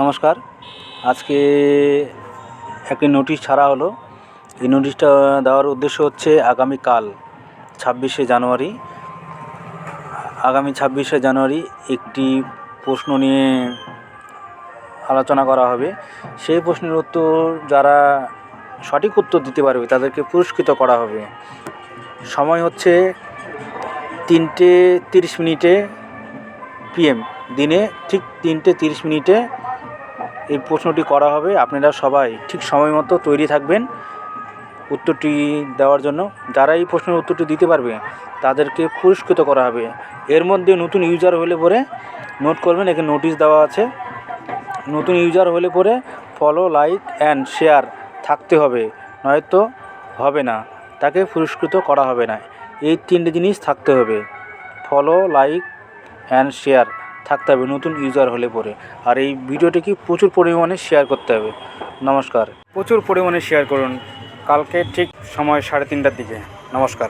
নমস্কার। আজকে একটি নোটিশ ছাড়া হলো। এই নোটিশটা দেওয়ার উদ্দেশ্য হচ্ছে আগামীকাল ছাব্বিশে জানুয়ারি। আগামী ছাব্বিশে জানুয়ারি একটি প্রশ্ন নিয়ে আলোচনা করা হবে। সেই প্রশ্নের উত্তর যারা সঠিক উত্তর দিতে পারবে, তাদেরকে পুরস্কৃত করা হবে। সময় হচ্ছে তিনটে তিরিশ মিনিটে পিএম দিনে ঠিক তিনটে তিরিশ মিনিটে এই প্রশ্নটি করা হবে। আপনারা সবাই ঠিক সময় মতো তৈরি থাকবেন উত্তরটি দেওয়ার জন্য। যারা এই প্রশ্নের উত্তরটি দিতে পারবে, তাদেরকে পুরস্কৃত করা হবে। এর মধ্যে নতুন ইউজার হলে পরে নোট করবেন, এখানে নোটিশ দেওয়া আছে। নতুন ইউজার হলে পরে ফলো লাইক অ্যান্ড শেয়ার থাকতে হবে, নয়তো হবে না। তাকে পুরস্কৃত করা হবে না। এই তিনটে জিনিস থাকতে হবে। ফলো লাইক অ্যান্ড শেয়ার থাকতে হবে, নতুন ইউজার হলে পরে। আর এই ভিডিওটিকে প্রচুর পরিমাণে শেয়ার করতে হবে। নমস্কার। প্রচুর পরিমাণে শেয়ার করুন। কালকে ঠিক সময় সাড়ে তিনটার দিকে। নমস্কার।